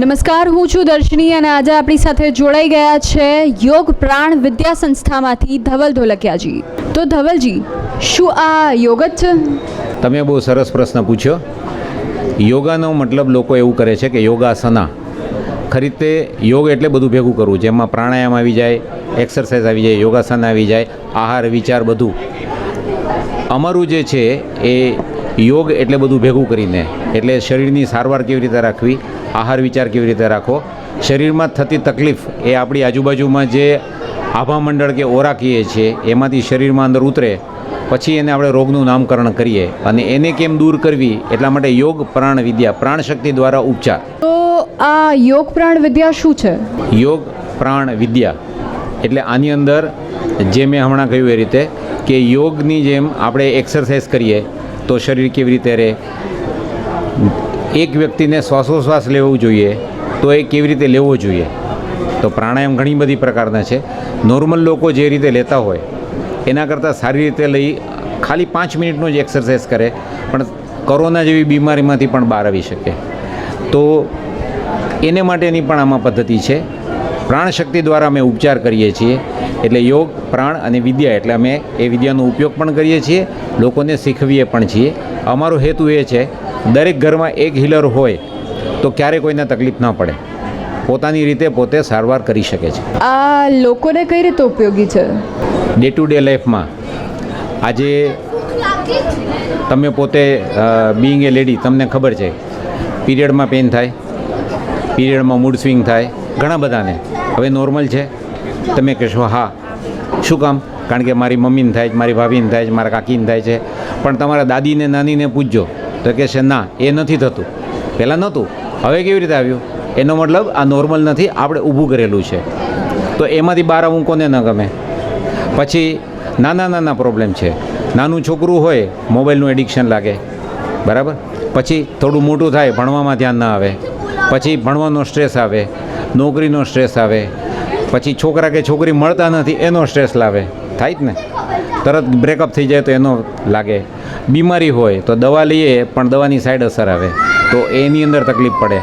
નમસ્કાર, હું છું દર્શની અને આજે આપણી સાથે જોડાઈ ગયા છે યોગ પ્રાણ વિદ્યા સંસ્થામાંથી ધવલ ધોલકિયાજી. તો ધવલજી, શું આ યોગ જ છે? તમે બહુ સરસ પ્રશ્ન પૂછ્યો. યોગાનો મતલબ લોકો એવું કરે છે કે યોગાસના. ખરી રીતે યોગ એટલે બધું ભેગું કરવું. જેમાં પ્રાણાયામ આવી જાય, એક્સરસાઇઝ આવી જાય, યોગાસન આવી જાય, આહાર, વિચાર બધું. અમારું જે છે એ યોગ એટલે બધું ભેગું કરીને, એટલે શરીરની સારવાર કેવી રીતે રાખવી આહાર વિચાર કેવી રીતે રાખવો? શરીરમાં થતી તકલીફ એ આપણી આજુબાજુમાં જે આભા મંડળ કે ઓરા કહીએ છીએ એમાંથી શરીરમાં અંદર ઉતરે પછી એને આપણે રોગનું નામકરણ કરીએ અને એને કેમ દૂર કરવી એટલા માટે યોગ પ્રાણ વિદ્યા પ્રાણ શક્તિ દ્વારા ઉપચાર. તો આ યોગ પ્રાણ વિદ્યા શું છે? યોગ પ્રાણ વિદ્યા એટલે આની અંદર જે મેં હમણાં કહ્યું એ રીતે કે યોગની જેમ આપણે એક્સરસાઇઝ કરીએ તો શરીર કેવી રીતે રહે? એક વ્યક્તિને શ્વાસોશ્વાસ લેવું જોઈએ, તો એ કેવી રીતે લેવો જોઈએ? તો પ્રાણાયામ ઘણી બધી પ્રકારના છે. નોર્મલ લોકો જે રીતે લેતા હોય, એના કરતાં સારી રીતે લઈ, ખાલી પાંચ મિનિટનો જ એક્સરસાઇઝ કરે, પણ કોરોના જેવી બીમારીમાંથી પણ બહાર આવી શકે. તો એને માટેની પણ આમાં પદ્ધતિ છે. પ્રાણશક્તિ દ્વારા અમે ઉપચાર કરીએ છીએ. એટલે યોગ, પ્રાણ અને વિદ્યા, એટલે અમે એ વિદ્યાનો ઉપયોગ પણ કરીએ છીએ. લોકોને શીખવીએ પણ છીએ. અમારો હેતુ એ છે દરેક ઘરમાં એક હીલર હોય તો ક્યારે કોઈને તકલીફ ના પડે. પોતાની રીતે પોતે સારવાર કરી શકે છે. આ લોકોને કઈ રીતે ઉપયોગી છે? ડે ટુ ડે લાઈફમાં આજે તમે પોતે બિંગ એ લેડી તમને ખબર છે પીરિયડમાં પેન થાય પીરિયડમાં મૂડ સ્વિંગ થાય ઘણા બધાને. હવે નોર્મલ છે. તમે કહેશો હા શું કામ? કારણ કે મારી મમ્મીને થાય છે મારી ભાભીને થાય છે મારા કાકીને થાય છે. પણ તમારા દાદીને નાનીને પૂછજો તો કહેશે ના, એ નથી થતું. પહેલાં નહોતું. હવે કેવી રીતે આવ્યું? એનો મતલબ આ નોર્મલ નથી, આપણે ઊભું કરેલું છે. તો એમાંથી બહાર આવવું કોને ન ગમે? પછી નાના નાના પ્રોબ્લેમ છે. નાનું છોકરું હોય મોબાઈલનું એડિક્શન લાગે. બરાબર? પછી થોડું મોટું થાય, ભણવામાં ધ્યાન ના આવે. પછી ભણવાનો સ્ટ્રેસ આવે, નોકરીનો સ્ટ્રેસ આવે. પછી છોકરા કે છોકરી મળતા નથી, એનો સ્ટ્રેસ લાવે. થાય જ ને? તરત બ્રેકઅપ થઈ જાય તો એનો લાગે. બીમારી હોય તો દવા લઈએ પણ દવાની સાઈડ અસર આવે. તો એની અંદર તકલીફ પડે.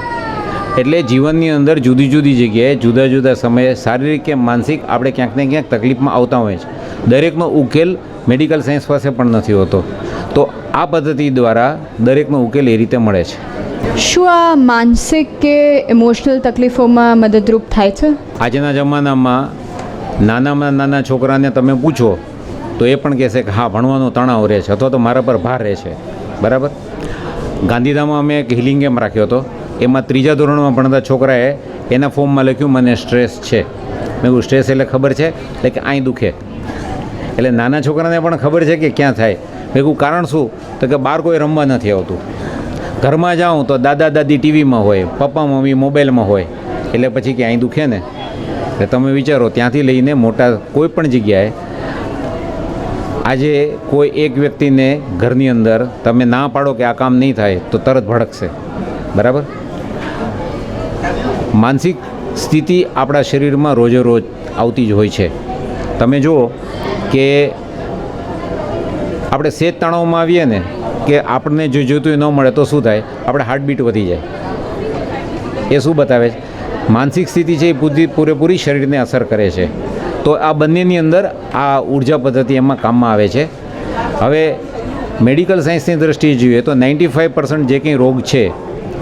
એટલે જીવનની અંદર જુદી જુદી જગ્યાએ જુદા જુદા સમયે શારીરિક કે માનસિક આપણે ક્યાંક ને ક્યાંક તકલીફમાં આવતા હોય છે. દરેકનો ઉકેલ મેડિકલ સાયન્સ પાસે પણ નથી હોતો. તો આ પદ્ધતિ દ્વારા દરેકનો ઉકેલ એ રીતે મળે છે. શું આ માનસિક કે ઇમોશનલ તકલીફોમાં મદદરૂપ થાય છે? આજના જમાનામાં નાનામાં નાના છોકરાને તમે પૂછો તો એ પણ કહેશે કે હા, ભણવાનો તણાવ રહે છે અથવા તો મારા પર ભાર રહે છે. બરાબર? ગાંધીધામમાં અમે એક હિલિંગ કેમ્પ રાખ્યો હતો. એમાં ત્રીજા ધોરણમાં ભણતા છોકરાએ એના ફોર્મમાં લખ્યું, મને સ્ટ્રેસ છે. મેં કહ્યું સ્ટ્રેસ એટલે ખબર છે? એટલે કે અહીં દુખે. એટલે નાના છોકરાને પણ ખબર છે કે ક્યાં થાય. મેં કહ્યું કારણ શું? તો કે, બહાર કોઈ રમવા નથી આવતું. ઘરમાં જાઉં તો દાદા દાદી ટીવીમાં હોય, પપ્પા મમ્મી મોબાઈલમાં હોય. એટલે પછી કે અહીં દુખે ને? એટલે તમે વિચારો, ત્યાંથી લઈને મોટા કોઈ પણ જગ્યાએ આજે કોઈ એક વ્યક્તિને ઘરની અંદર તમે ના પાડો કે આ કામ નહીં થાય, તો તરત ભડકશે. બરાબર? માનસિક સ્થિતિ આપણા શરીરમાં રોજે રોજ આવતી જ હોય છે. તમે જુઓ કે આપણે સેજ તણાવમાં આવીએ ને કે આપણને જો જોતું ન મળે તો શું થાય? આપણે હાર્ટબીટ વધી જાય. એ શું બતાવે છે? માનસિક સ્થિતિ છે એ પૂરી પૂરેપૂરી શરીરને અસર કરે છે. તો આ બંનેની અંદર આ ઊર્જા પદ્ધતિ એમાં કામમાં આવે છે. હવે મેડિકલ સાયન્સની દ્રષ્ટિએ જોઈએ તો નાઇન્ટી ફાઇવ પર્સન્ટ જે કંઈ રોગ છે,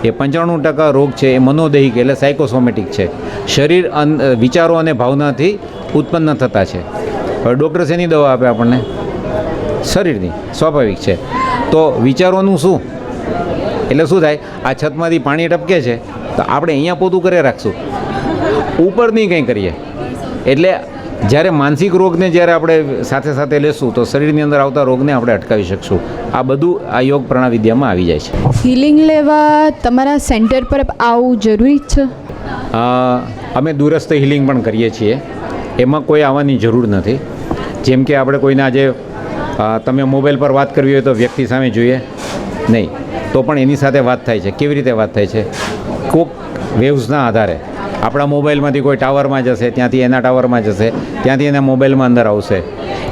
એ પંચાણું ટકા રોગ છે, એ મનોદૈહિક એટલે સાયકોસોમેટિક છે. શરીર અન વિચારો અને ભાવનાથી ઉત્પન્ન થતા છે. હવે ડૉક્ટર શેની દવા આપે આપણને? શરીરની, સ્વાભાવિક છે. તો વિચારોનું શું? એટલે શું થાય? આ છતમાંથી પાણી ટપકે છે. તો આપણે અહીંયા પોતું કરે રાખશું. નહીં કંઈ કરીએ? એટલે જ્યારે માનસિક રોગને જ્યારે આપણે સાથે સાથે લેશું તો શરીરની અંદર આવતા રોગને આપણે અટકાવી શકશું. આ બધું આ યોગ પ્રણાવિદ્યામાં આવી જાય છે. હિલિંગ લેવા તમારા સેન્ટર પર આવવું જરૂરી જ છે અમે દૂરસ્થ હિલિંગ પણ કરીએ છીએ. એમાં કોઈ આવવાની જરૂર નથી. જેમ કે આપણે કોઈને આજે તમે મોબાઈલ પર વાત કરવી હોય તો વ્યક્તિ સામે જોઈએ. નહીં. તો પણ એની સાથે વાત થાય છે. કેવી રીતે વાત થાય છે? કોક વેવ્સના આધારે. આપણા મોબાઈલમાંથી કોઈ ટાવરમાં જશે, ત્યાંથી એના ટાવરમાં જશે, ત્યાંથી એના મોબાઈલમાં અંદર આવશે.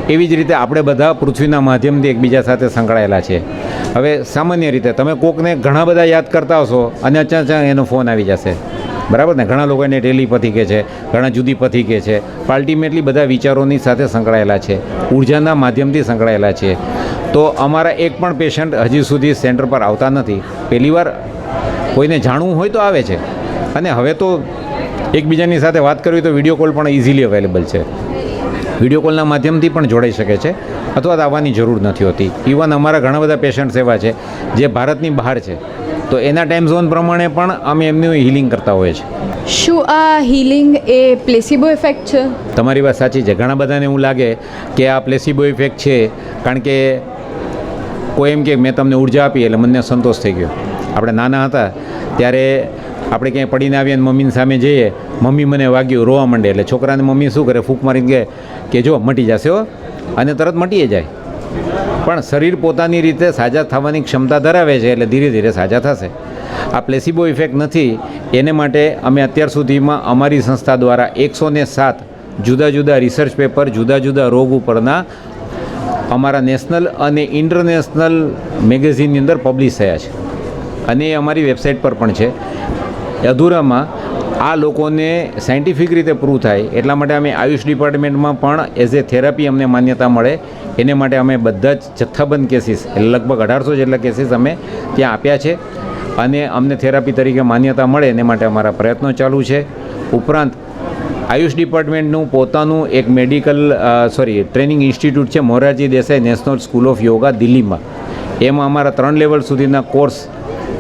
એવી જ રીતે આપણે બધા પૃથ્વીના માધ્યમથી એકબીજા સાથે સંકળાયેલા છે. હવે સામાન્ય રીતે તમે કોકને ઘણા બધા યાદ કરતા હશો અને અચાનક એનો ફોન આવી જશે. બરાબર ને? ઘણા લોકો એને ટેલિપથી કહે છે, ઘણા જુદીપથી કહે છે. અલ્ટિમેટલી બધા વિચારોની સાથે સંકળાયેલા છે. ઉર્જાના માધ્યમથી સંકળાયેલા છે. તો અમારા એક પણ પેશન્ટ હજી સુધી સેન્ટર પર આવતા નથી. પહેલીવાર કોઈને જાણવું હોય તો આવે છે. અને હવે તો એકબીજાની સાથે વાત કરવી તો વીડિયો કોલ પણ ઇઝીલી અવેલેબલ છે. વીડિયો કોલના માધ્યમથી પણ જોડાઈ શકે છે. અથવા તો આવવાની જરૂર નથી હોતી. ઇવન અમારા ઘણા બધા પેશન્ટ્સ એવા છે જે ભારતની બહાર છે. તો એના ટાઈમ ઝોન પ્રમાણે પણ અમે એમનું હિલિંગ કરતા હોઈએ છીએ. શું આ હિલિંગ એ પ્લેસિબો ઇફેક્ટ છે? તમારી વાત સાચી છે. ઘણા બધાને એવું લાગે કે આ પ્લેસિબો ઇફેક્ટ છે કારણ કે કોઈ એમ કે મેં તમને ઊર્જા આપી એટલે મને સંતોષ થઈ ગયો. આપણે નાના હતા ત્યારે આપણે ક્યાંય પડીને આવીએ અને મમ્મીની સામે જઈએ, મમ્મી મને વાગ્યું રોવા માંડે, એટલે છોકરાને મમ્મી શું કરે, ફૂંક મારીને કહે કે જો, મટી જશે હો, અને તરત મટીએ જાય. પણ શરીર પોતાની રીતે સાજા થવાની ક્ષમતા ધરાવે છે, એટલે ધીરે ધીરે સાજા થશે. આ પ્લેસિબો ઇફેક્ટ નથી, એને માટે અમે અત્યાર સુધીમાં અમારી સંસ્થા દ્વારા એકસો ને સાત જુદા જુદા રિસર્ચ પેપર જુદા જુદા રોગ ઉપરના અમારા નેશનલ અને ઇન્ટરનેશનલ મેગેઝિનની અંદર પબ્લિશ થયા છે. અને એ અમારી વેબસાઇટ પર પણ છે. અધૂરામાં આ લોકોને સાયન્ટિફિક રીતે પ્રૂવ થાય. એટલા માટે અમે આયુષ ડિપાર્ટમેન્ટમાં પણ એઝ એ થેરાપી અમને માન્યતા મળે. એને માટે અમે બધા જ જથ્થાબંધ કેસીસ લગભગ અઢારસો જેટલા કેસીસ અમે ત્યાં આપ્યા છે. અને અમને થેરાપી તરીકે માન્યતા મળે એને માટે અમારા પ્રયત્નો ચાલુ છે. ઉપરાંત, આયુષ ડિપાર્ટમેન્ટનું પોતાનું એક મેડિકલ સોરી ટ્રેનિંગ ઇન્સ્ટિટ્યૂટ છે Morarji Desai national school of yoga દિલ્હીમાં. એમાં અમારા ત્રણ લેવલ સુધીના કોર્સ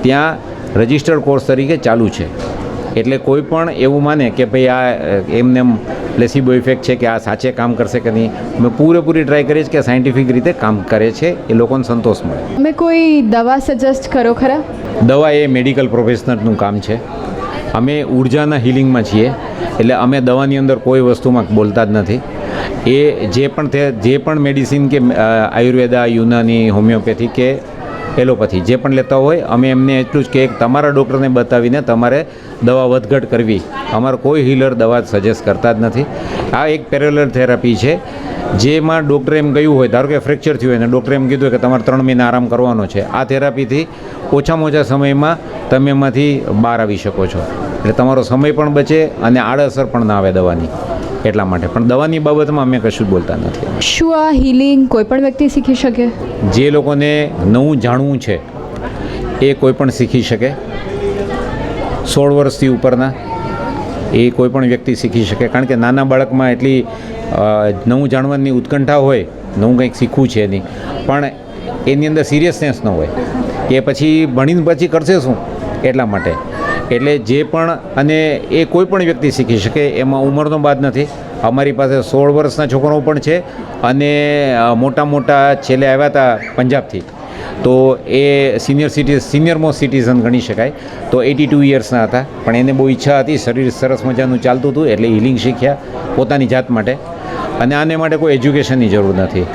ત્યાં રજિસ્ટર્ડ કોર્સ તરીકે ચાલુ છે. એટલે કોઈ પણ એવું માને કે ભાઈ આ એમને એમ પ્લેસિબો ઇફેક્ટ છે કે આ સાચે કામ કરશે કે નહીં અમે પૂરેપૂરી ટ્રાય કરીશ કે સાયન્ટિફિક રીતે કામ કરે છે એ લોકોને સંતોષ મળે. તમે કોઈ દવા સજેસ્ટ કરો ખરા? દવા એ મેડિકલ પ્રોફેશનલનું કામ છે. અમે ઉર્જાના હિલિંગમાં છીએ એટલે અમે દવાની અંદર કોઈ વસ્તુમાં બોલતા જ નથી. એ જે પણ તે જે પણ મેડિસિન કે આયુર્વેદા યુનાની હોમિયોપેથી કે એલોપેથી. જે પણ લેતા હોય, અમે એમને એટલું જ કે તમારા ડૉક્ટરને બતાવીને તમારે દવા વધઘટ કરવી. અમારો કોઈ હીલર દવા સજેસ્ટ કરતા જ નથી. આ એક પેરેલર થેરાપી છે, જેમાં ડૉક્ટરે એમ કહ્યું હોય, ધારો કે ફ્રેક્ચર થયું હોય, અને ડૉક્ટરે એમ કીધું કે તમારે ત્રણ મહિના આરામ કરવાનો છે. આ થેરાપીથી ઓછામાં ઓછા સમયમાં તમે એમાંથી બહાર આવી શકો છો. એટલે તમારો સમય પણ બચે અને આડઅસર પણ ના આવે દવાની. એટલા માટે. પણ દવાની બાબતમાં અમે કશું જ બોલતા નથી. શું આ હિલિંગ કોઈ પણ વ્યક્તિ શીખી શકે? જે લોકોને નવું જાણવું છે એ કોઈ પણ શીખી શકે. સોળ વર્ષથી ઉપરના એ કોઈ પણ વ્યક્તિ શીખી શકે. કારણ કે નાના બાળકમાં એટલી નવું જાણવાની ઉત્કંઠા હોય નવું કંઈક શીખવું છે એની. પણ એની અંદર સિરિયસનેસ ન હોય. કે પછી ભણીને પછી કરશે શું? એટલા માટે. એટલે જે પણ અને એ કોઈ પણ વ્યક્તિ શીખી શકે, એમાં ઉંમરનો બાદ નથી. અમારી પાસે સોળ વર્ષના છોકરાઓ પણ છે અને મોટા મોટા છેલ્લે આવ્યા હતા પંજાબથી. તો એ સિનિયર સિટી સિનિયર સિટીઝન ગણી શકાય. તો એટી ટુ ઇયર્સના હતા. પણ એને બહુ ઈચ્છા હતી, શરીર સરસ મજાનું ચાલતું હતું, એટલે હિલિંગ શીખ્યા પોતાની જાત માટે. અને આને માટે કોઈ એજ્યુકેશનની જરૂર નથી.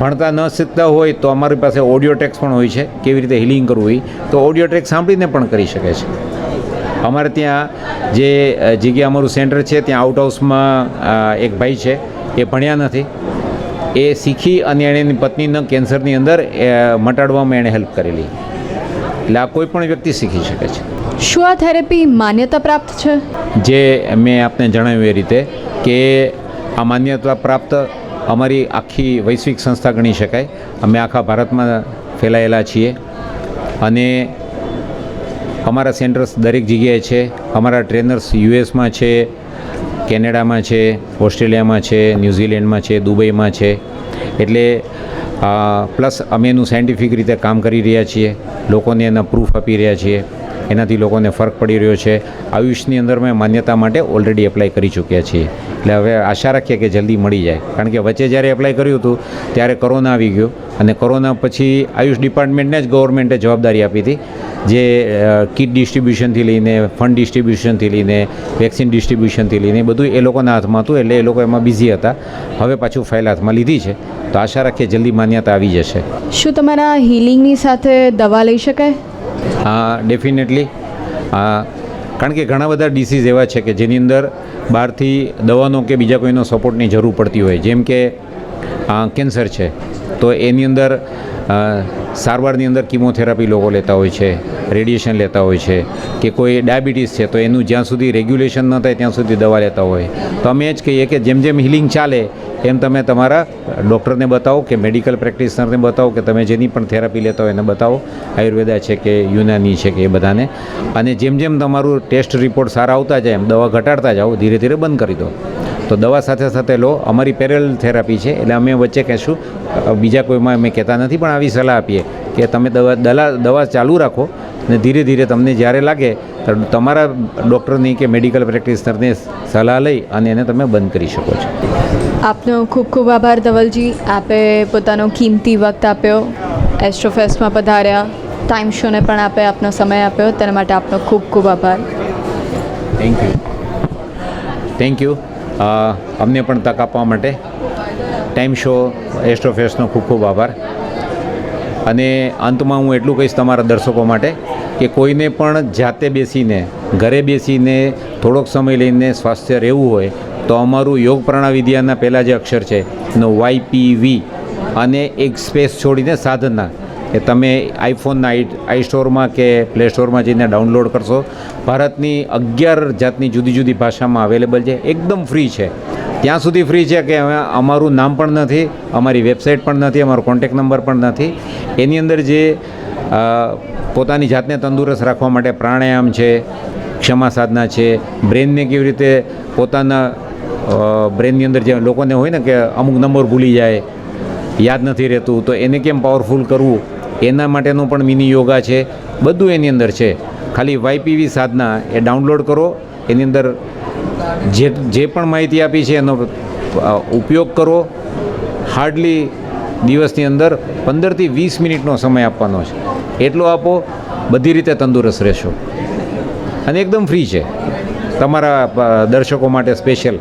ભણતા ન શીખતા હોય તો અમારી પાસે ઓડિયો ટેક્સ પણ હોય છે, કેવી રીતે હિલિંગ કરવું હોય તો ઓડિયો ટેક્સ સાંભળીને પણ કરી શકે છે. અમારે ત્યાં જે જગ્યા અમારું સેન્ટર છે ત્યાં આઉટ હાઉસમાં એક ભાઈ છે એ ભણ્યા નથી. એ શીખી અને એણે એની પત્નીના કેન્સરની અંદર મટાડવામાં એણે હેલ્પ કરેલી. એટલે આ કોઈ પણ વ્યક્તિ શીખી શકે છે. શું આ થેરેપી માન્યતા પ્રાપ્ત છે? જે મેં આપને જણાવ્યું એ રીતે કે આ માન્યતા પ્રાપ્ત અમારી આખી વૈશ્વિક સંસ્થા ગણી શકાય. અમે આખા ભારતમાં ફેલાયેલા છીએ. અને અમારા સેન્ટર્સ દરેક જગ્યાએ છે. અમારા ટ્રેનર્સ યુએસમાં છે, કેનેડામાં છે, ઓસ્ટ્રેલિયામાં છે, ન્યૂઝીલેન્ડમાં છે, દુબઈમાં છે. એટલે પ્લસ અમે એનું સાયન્ટિફિક રીતે કામ કરી રહ્યા છીએ. લોકોને એના પ્રૂફ આપી રહ્યા છીએ. એનાથી લોકોને ફરક પડી રહ્યો છે. આયુષની અંદર મેં માન્યતા માટે ઓલરેડી એપ્લાય કરી ચૂક્યા છીએ. એટલે હવે આશા રાખીએ કે જલ્દી મળી જાય. કારણ કે વચ્ચે જ્યારે એપ્લાય કર્યું હતું, ત્યારે કોરોના આવી ગયો. અને કોરોના પછી આયુષ ડિપાર્ટમેન્ટને જ ગવર્મેન્ટે જવાબદારી આપી હતી. જે કિટ ડિસ્ટ્રીબ્યુશનથી લઈને, ફંડ ડિસ્ટ્રીબ્યુશનથી લઈને, વેક્સિન ડિસ્ટ્રીબ્યુશનથી લઈને બધું એ લોકોના હાથમાં હતું. એટલે એ લોકો એમાં બિઝી હતા. હવે પાછું ફાઇલ હાથમાં લીધી છે. તો આશા રાખીએ જલ્દી માન્યતા આવી જશે. શું તમારા હીલિંગની સાથે દવા લઈ શકાય? ડેફિનેટલી કારણ કે ઘણા બધા ડિસીઝ એવા છે કે જેની અંદર બહારથી દવાનો કે બીજા કોઈનો સપોર્ટની જરૂર પડતી હોય. જેમ કે કેન્સર છે. તો એની અંદર સારવારની અંદર કિમોથેરાપી લોકો લેતા હોય છે, રેડિયેશન લેતા હોય છે, કે કોઈ ડાયાબિટીસ છે, તો એનું જ્યાં સુધી રેગ્યુલેશન ન થાય ત્યાં સુધી દવા લેતા હોય. તો અમે જ કહીએ કે જેમ જેમ હિલિંગ ચાલે, એમ તમે તમારા ડૉક્ટરને બતાવો કે મેડિકલ પ્રેક્ટિશનરને બતાવો કે તમે જેની પણ થેરાપી લેતા હોય એને બતાવો. આયુર્વેદા છે કે યુનાની છે કે એ બધાને. અને જેમ જેમ તમારું ટેસ્ટ રિપોર્ટ સારા આવતા જાય, એમ દવા ઘટાડતા જાઓ, ધીરે ધીરે બંધ કરી દો. તો દવા સાથે સાથે લો અમારી પેરેલ થેરાપી છે એટલે અમે વચ્ચે કહેશું બીજા કોઈમાં અમે કહેતા નથી પણ આવી સલાહ આપીએ કે તમે દવા દલા દવા ચાલુ રાખો અને ધીરે ધીરે તમને જ્યારે લાગે ત્યારે તમારા ડૉક્ટરની કે મેડિકલ પ્રેક્ટિશનરની સલાહ લઈ અને એને તમે બંધ કરી શકો છો. આપનો ખૂબ ખૂબ આભાર ધવલજી. આપે પોતાનો કિંમતી વખત આપ્યો એસ્ટ્રોફેસ્ટમાં પધાર્યા ટાઈમ શોને પણ આપે આપનો સમય આપ્યો તેના માટે આપનો ખૂબ ખૂબ આભાર. થેન્ક યુ થેન્ક યુ અમને પણ તક આપવા માટે ટાઈમ શો એસ્ટ્રોફેસનો ખૂબ ખૂબ આભાર. અને અંતમાં હું એટલું કહીશ તમારા દર્શકો માટે કે કોઈને પણ જાતે બેસીને, ઘરે બેસીને થોડોક સમય લઈને સ્વાસ્થ્ય રહેવું હોય તો અમારું યોગ પ્રાણાવિદ્યાના પહેલાં જે અક્ષર છે, એનો વાયપીવી અને એક સ્પેસ છોડીને સાધના. એ તમે આઈફોનના આઈ આઈ સ્ટોરમાં કે પ્લે સ્ટોરમાં જઈને ડાઉનલોડ કરશો. ભારતની અગિયાર જાતની જુદી જુદી ભાષામાં અવેલેબલ છે. એકદમ ફ્રી છે. ત્યાં સુધી ફ્રી છે કે હવે અમારું નામ પણ નથી, અમારી વેબસાઇટ પણ નથી, અમારો કોન્ટેક નંબર પણ નથી. એની અંદર જે પોતાની જાતને તંદુરસ્ત રાખવા માટે પ્રાણાયામ છે, ક્ષમા સાધના છે બ્રેનને કેવી રીતે પોતાના બ્રેનની અંદર જે લોકોને હોય ને કે અમુક નંબર ભૂલી જાય, યાદ નથી રહેતું, તો એને કેમ પાવરફુલ કરવું? એના માટેનું પણ મિની યોગા છે. બધું એની અંદર છે. ખાલી વાયપીવી સાધના એ ડાઉનલોડ કરો. એની અંદર જે જે પણ માહિતી આપી છે એનો ઉપયોગ કરો. હાર્ડલી દિવસની અંદર પંદરથી વીસ મિનિટનો સમય આપવાનો છે. એટલો આપો, બધી રીતે તંદુરસ્ત રહેશો. અને એકદમ ફ્રી છે. તમારા દર્શકો માટે સ્પેશિયલ